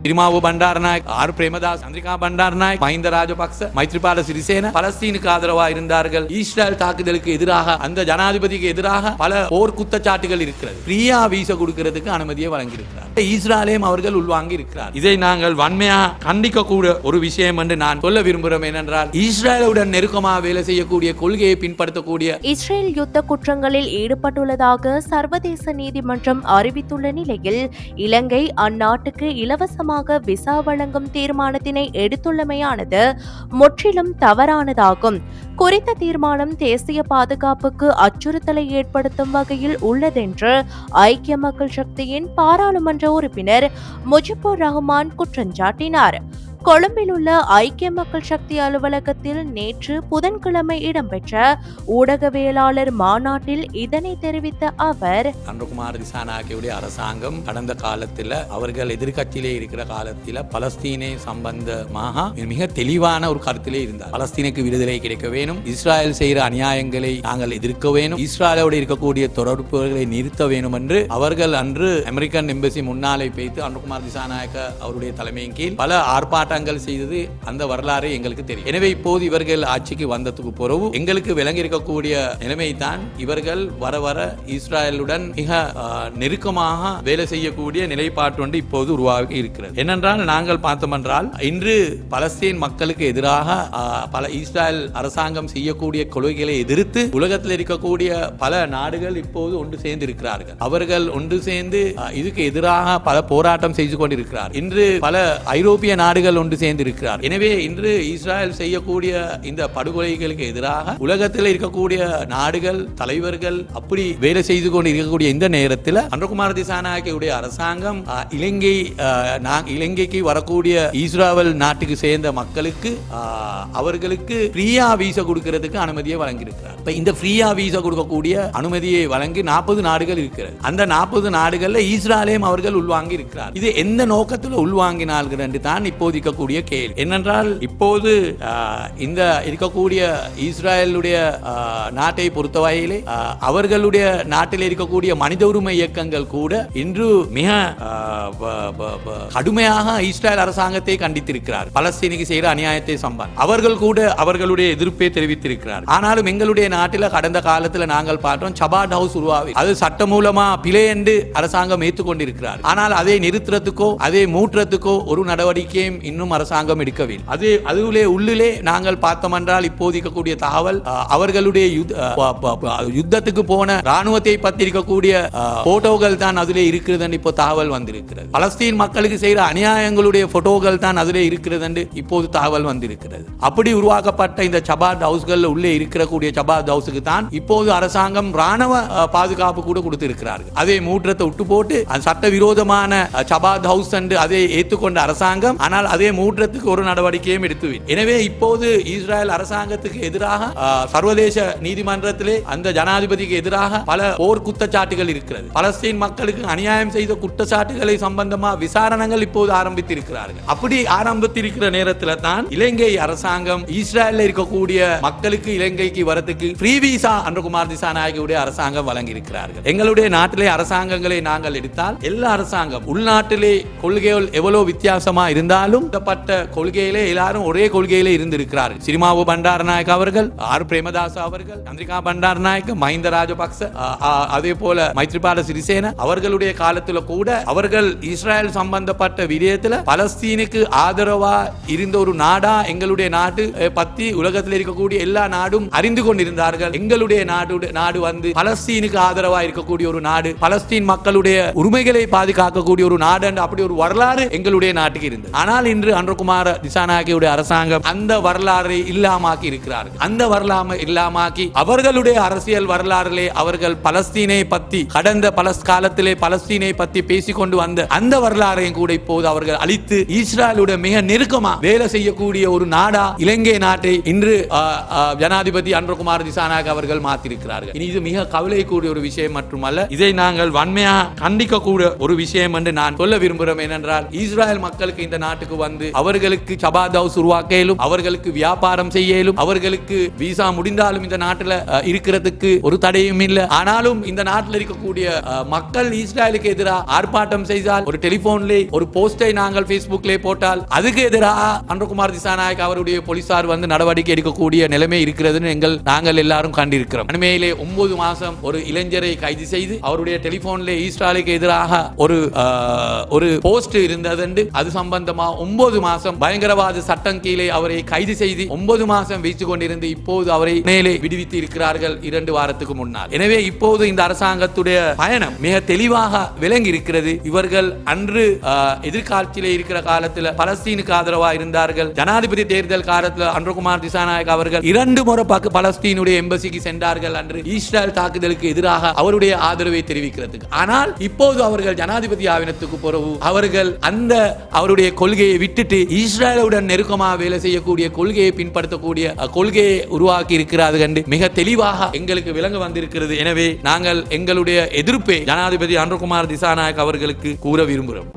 తిరుమావు భండార్ R Premadasa Chandrika Bandaranaike Mahinda Rajapaksa Maithripala Sirisena பலஸ்தீனுக்கு ஆதரவா இருந்தார்கள் இஸ்ரேல் தாக்குதலுக்கு எதிராக அந்த ஜனாதிபதிக்கு எதிராக பல போர் குத்தச்சாட்டுகள் இருக்கிறது பிரியா வீச கொடுக்கிறதுக்கு அனுமதியை வழங்கியிருக்கிறார் இஸ்ரேலையும் அவர்கள் உள்வாங்கி இருக்கிறார் இதை நாங்கள் வன்மையாக கண்டிக்க கூட ஒரு விஷயம் என்று நான் சொல்ல விரும்புகிறோம் ஏனென்றால் இஸ்ரேலுடன் நெருக்கமாக வேலை செய்யக்கூடிய கொள்கையை பின்படுத்தக்கூடிய இஸ்ரேல் யுத்த குற்றங்களில் ஈடுபட்டுள்ளதாக சர்வதேச நீதிமன்றம் அறிவித்துள்ள நிலையில் இலங்கை அந்நாட்டுக்கு இலவசம் இலவசமாக விசா வழங்கும் தீர்மானத்தினை எடுத்துள்ளமையானது முற்றிலும் தவறானதாகும். குறித்த தீர்மானம் தேசிய பாதுகாப்புக்கு அச்சுறுத்தலை ஏற்படுத்தும் வகையில் உள்ளதென்று ஐக்கிய மக்கள் சக்தியின் பாராளுமன்ற உறுப்பினர் முஜிபுர் ரஹ்மான் குற்றஞ்சாட்டினார். கொழும்பில் உள்ள ஐக்கிய மக்கள் சக்தி அலுவலகத்தில் நேற்று புதன்கிழமை இடம்பெற்ற ஊடகவியலாளர் மாநாட்டில் இதனை தெரிவித்த அவர் அன்றகுமார் திசானாக்கியுடைய அரசாங்கம் கடந்த காலத்தில் அவர்கள் எதிர்கட்சியிலே இருக்கிற காலத்தில் பலஸ்தீனை சம்பந்தமாக மிக தெளிவான ஒரு கருத்திலே இருந்தார். பலஸ்தீனுக்கு விடுதலை கிடைக்க வேணும் இஸ்ராயல் செய்கிற அநியாயங்களை நாங்கள் எதிர்க்க வேணும் இஸ்ராயலோடு இருக்கக்கூடிய தொடர்புகளை நிறுத்த வேண்டும் என்று அவர்கள் அன்று அமெரிக்கன் எம்பசி முன்னாலே பேய்த்து அன்றகுமார் திசாநாயக்க அவருடைய தலைமையின் கீழ் பல ஆர்ப்பாட்டங்கள் செய்தது அந்த வரலாறு எங்களுக்கு தெரியும். எனவே இப்போது இவர்கள் ஆட்சிக்கு வந்ததுக்கு பிறகு எங்களுக்கு விளங்கி இருக்கக்கூடிய நிலைமை தான் இவர்கள் வர வர இஸ்ராயலுடன் மிக நெருக்கமாக வேலை செய்யக்கூடிய நிலைப்பாட்டு ஒன்று இப்போது உருவாகி இருக்கிறது. என்னென்றால் நாங்கள் பார்த்தோம் என்றால் இன்று பலஸ்தீன் மக்களுக்கு எதிராக பல இஸ்ராயல் அரசாங்கம் செய்யக்கூடிய கொள்கைகளை எதிர்த்து உலகத்தில் இருக்கக்கூடிய பல நாடுகள் இப்போது ஒன்று சேர்ந்து இருக்கிறார்கள் அவர்கள் ஒன்று சேர்ந்து இதுக்கு எதிராக பல போராட்டம் செய்து கொண்டிருக்கிறார் இன்று பல ஐரோப்பிய நாடுகள் ஒன்று சேர்ந்து இருக்கிறார் எனவே இன்று இஸ்ரேல் செய்யக்கூடிய இந்த படுகொலைகளுக்கு எதிராக உலகத்தில் இருக்கக்கூடிய நாடுகள் தலைவர்கள் அப்படி வேலை செய்து கொண்டு இருக்கக்கூடிய இந்த நேரத்தில் அன்றகுமார் திசாநாயக்கையுடைய அரசாங்கம் இலங்கை இலங்கைக்கு வரக்கூடிய இஸ்ராயல் நாட்டுக்கு சேர்ந்த மக்களுக்கு அவர்களுக்கு ஃப்ரீயா வீசா கொடுக்கிறதுக்கு அனுமதியை வழங்கியிருக்கிறார். இப்ப இந்த ஃப்ரீயா வீசா கொடுக்கக்கூடிய அனுமதியை வழங்கி நாற்பது நாடுகள் இருக்கிறது. அந்த நாற்பது நாடுகள்ல இஸ்ராலையும் அவர்கள் உள்வாங்கி இருக்கிறார் இது எந்த நோக்கத்தில் உள்வாங்கினார்கள் என்று தான் இப்போதைக்கு இருக்கக்கூடிய கேள்வி. என்னென்றால் இப்போது இந்த இருக்கக்கூடிய இஸ்ராயலுடைய நாட்டை பொறுத்தவரையிலே ஆஹ், அவர்களுடைய நாட்டில் இருக்கக்கூடிய மனித உரிமை இயக்கங்கள் கூட இன்று மிக கடுமையாக இஸ்ரேல் அரசாங்கத்தை கண்டித்திருக்கிறார். பலஸ்தீனுக்கு செய்கிற அநியாயத்தை சம்பான் அவர்கள் கூட அவர்களுடைய எதிர்ப்பை தெரிவித்திருக்கிறார். ஆனாலும் எங்களுடைய நாட்டில் கடந்த காலத்தில் நாங்கள் பார்த்தோம் சபாட் ஹவுஸ் உருவாவி அது சட்டமூலமா பிழை என்று அரசாங்கம் ஏற்றுக்கொண்டிருக்கிறார் ஆனால் அதை நிறுத்துறதுக்கோ அதை மூட்டுறதுக்கோ ஒரு நடவடிக்கையும் இன்னும் அரசாங்கம் எடுக்கவில்லை அது அதுவிலே உள்ளிலே நாங்கள் பார்த்தோம் என்றால் இப்போதிக்கக்கூடிய தகவல் அவர்களுடைய யுத்தத்துக்கு போன ராணுவத்தை பத்திருக்கக்கூடிய போட்டோகள் தான் அதிலே இருக்கிறது என்று இப்போ தகவல் வந்திருக்கிறது. பலஸ்தீன் மக்களுக்கு செய்கிற அநியாயங்களுடைய போட்டோகள் தான் அதிலே இருக்கிறது என்று இப்போது தகவல் வந்திருக்கிறது. அப்படி உருவாக்கப்பட்ட இந்த சபாத் ஹவுஸ்கள் உள்ளே இருக்கக்கூடிய சபாத் ஹவுஸுக்கு தான் இப்போது அரசாங்கம் ராணுவ பாதுகாப்பு கூட கொடுத்திருக்கிறார்கள். அதே மூற்றத்தை விட்டு போட்டு சட்டவிரோதமான சபாத் ஹவுஸ் என்று அதை ஏற்றுக்கொண்ட அரசாங்கம் ஆனால் அதே மூற்றத்துக்கு ஒரு நடவடிக்கையும் எடுத்துவின். எனவே இப்போது இஸ்ரேல் அரசாங்கத்துக்கு எதிராக சர்வதேச நீதிமன்றத்திலே அந்த ஜனாதிபதிக்கு எதிராக பல போர் குற்றச்சாட்டுகள் இருக்கிறது. பலஸ்தீன் மக்களுக்கு அநியாயம் செய்த குற்றச்சாட்டுகளை சம்பந்தமா விசாரணைகள் இப்போது ஆரம்பித்திருக்கிறார்கள். அப்படி ஆரம்பித்திருக்கிற நேரத்தில் தான் இலங்கை அரசாங்கம் இஸ்ரேல்ல இருக்கக்கூடிய மக்களுக்கு இலங்கைக்கு வரத்துக்கு ஃப்ரீ விசா அன்றகுமார் திசாநாயகவுடைய அரசாங்கம் வழங்கியிருக்கிறார்கள். எங்களுடைய நாட்டிலே அரசாங்கங்களை நாங்கள் எடுத்தால் எல்லா அரசாங்கம் உள்நாட்டிலே கொள்கைகள் எவ்வளவு வித்தியாசமா இருந்தாலும் பட்ட கொள்கையிலே எல்லாரும் ஒரே கொள்கையிலே இருந்திருக்கிறார். சிரிமாவு பண்டாரநாயக் அவர்கள் ஆர் பிரேமதாஸ் அவர்கள் சந்திரிகா பண்டாரநாயக் மஹிந்த ராஜபக்ச அதே போல மைத்ரிபால சிறிசேன அவர்களுடைய காலத்துல கூட அவர்கள் இஸ்ரேல் சம்பந்தப்பட்ட விடயத்துல பலஸ்தீனுக்கு ஆதரவா இருந்த ஒரு நாடா எங்களுடைய நாட்டு பத்தி உலகத்தில் இருக்கக்கூடிய எல்லா நாடும் அறிந்து கொண்டிருந்தார்கள். எங்களுடைய நாடு நாடு வந்து பலஸ்தீனுக்கு ஆதரவா இருக்கக்கூடிய ஒரு நாடு பலஸ்தீன் மக்களுடைய உரிமைகளை பாதுகாக்கக்கூடிய ஒரு நாடு என்று அப்படி ஒரு வரலாறு எங்களுடைய நாட்டுக்கு இருந்தது. ஆனால் இன்று அன்றகுமார திசாநாயகியுடைய அரசாங்கம் அந்த வரலாறை இல்லாமாக்கி இருக்கிறார்கள். அந்த வரலாறு இல்லாமாக்கி அவர்களுடைய அரசியல் வரலாறிலே அவர்கள் பலஸ்தீனை பத்தி கடந்த பல காலத்திலே பலஸ்தீனை பத்தி பேசிக்கொண்டு வந்த அந்த வரலாறையும் கூட இப்போது அவர்கள் அழித்து இஸ்ரேலுடைய மிக நெருக்கமா வேலை செய்யக்கூடிய ஒரு நாடா இலங்கை நாட்டை இன்று ஜனாதிபதி அன்றகுமார் திசாநாயக் அவர்கள் மாத்திருக்கிறார்கள். இனி இது மிக கவலைக்கூடிய ஒரு விஷயம் மட்டுமல்ல இதை நாங்கள் வன்மையாக கண்டிக்க கூட ஒரு விஷயம் என்று நான் சொல்ல விரும்புகிறோம் ஏனென்றால் இஸ்ரேல் மக்களுக்கு இந்த நாட்டுக்கு வந்த வந்து அவர்களுக்கு சபாத் ஹவுஸ் உருவாக்க இயலும் அவர்களுக்கு வியாபாரம் செய்ய இயலும் அவர்களுக்கு விசா முடிந்தாலும் இந்த நாட்டில் இருக்கிறதுக்கு ஒரு தடையும் இல்லை. ஆனாலும் இந்த நாட்டில் இருக்கக்கூடிய மக்கள் இஸ்ரேலுக்கு எதிராக ஆர்ப்பாட்டம் செய்தால் ஒரு டெலிபோன்ல ஒரு போஸ்டை நாங்கள் பேஸ்புக்ல போட்டால் அதுக்கு எதிராக அன்றகுமார் திசாநாயக் அவருடைய போலீசார் வந்து நடவடிக்கை எடுக்கக்கூடிய நிலைமை இருக்கிறதுன்னு எங்கள் நாங்கள் எல்லாரும் கண்டிருக்கிறோம். அண்மையிலே ஒன்பது மாசம் ஒரு இளைஞரை கைது செய்து அவருடைய டெலிபோன்ல இஸ்ரேலுக்கு எதிராக ஒரு ஒரு போஸ்ட் இருந்தது அது சம்பந்தமா ஒன்பது மாசம் பயங்கரவாத சட்டம் கீழே அவரை கைது செய்து ஒன்பது மாசம் வைத்துக் கொண்டிருந்து இப்போது அவரை மேலே விடுவித்து இருக்கிறார்கள் இரண்டு வாரத்துக்கு முன்னால். எனவே இப்போது இந்த அரசாங்கத்துடைய பயணம் மிக தெளிவாக விளங்கி இருக்கிறது இவர்கள் அன்று எதிர்காட்சியிலே இருக்கிற காலத்தில் பலஸ்தீனுக்கு ஆதரவா இருந்தார்கள். ஜனாதிபதி தேர்தல் காலத்தில் அன்றகுமார் திசாநாயக் அவர்கள் இரண்டு முறை பலஸ்தீனுடைய எம்பசிக்கு சென்றார்கள் அன்று இஸ்ரேல் தாக்குதலுக்கு எதிராக அவருடைய ஆதரவை தெரிவிக்கிறதுக்கு. ஆனால் இப்போது அவர்கள் ஜனாதிபதி ஆவினத்துக்கு பிறகு அவர்கள் அந்த அவருடைய கொள்கையை விட்டுட்டு இஸ்ரேலுடன் நெருக்கமாக வேலை செய்யக்கூடிய கொள்கையை பின்படுத்தக்கூடிய கொள்கையை உருவாக்கி இருக்கிறார்கள் என்று மிக தெளிவாக எங்களுக்கு விளங்க வந்திருக்கிறது. எனவே நாங்கள் எங்களுடைய எதிர்ப்பை ஜனாதிபதி அன்றகுமார் திசாநாயக் அவர்களுக்கு கூற விரும்புகிறோம்.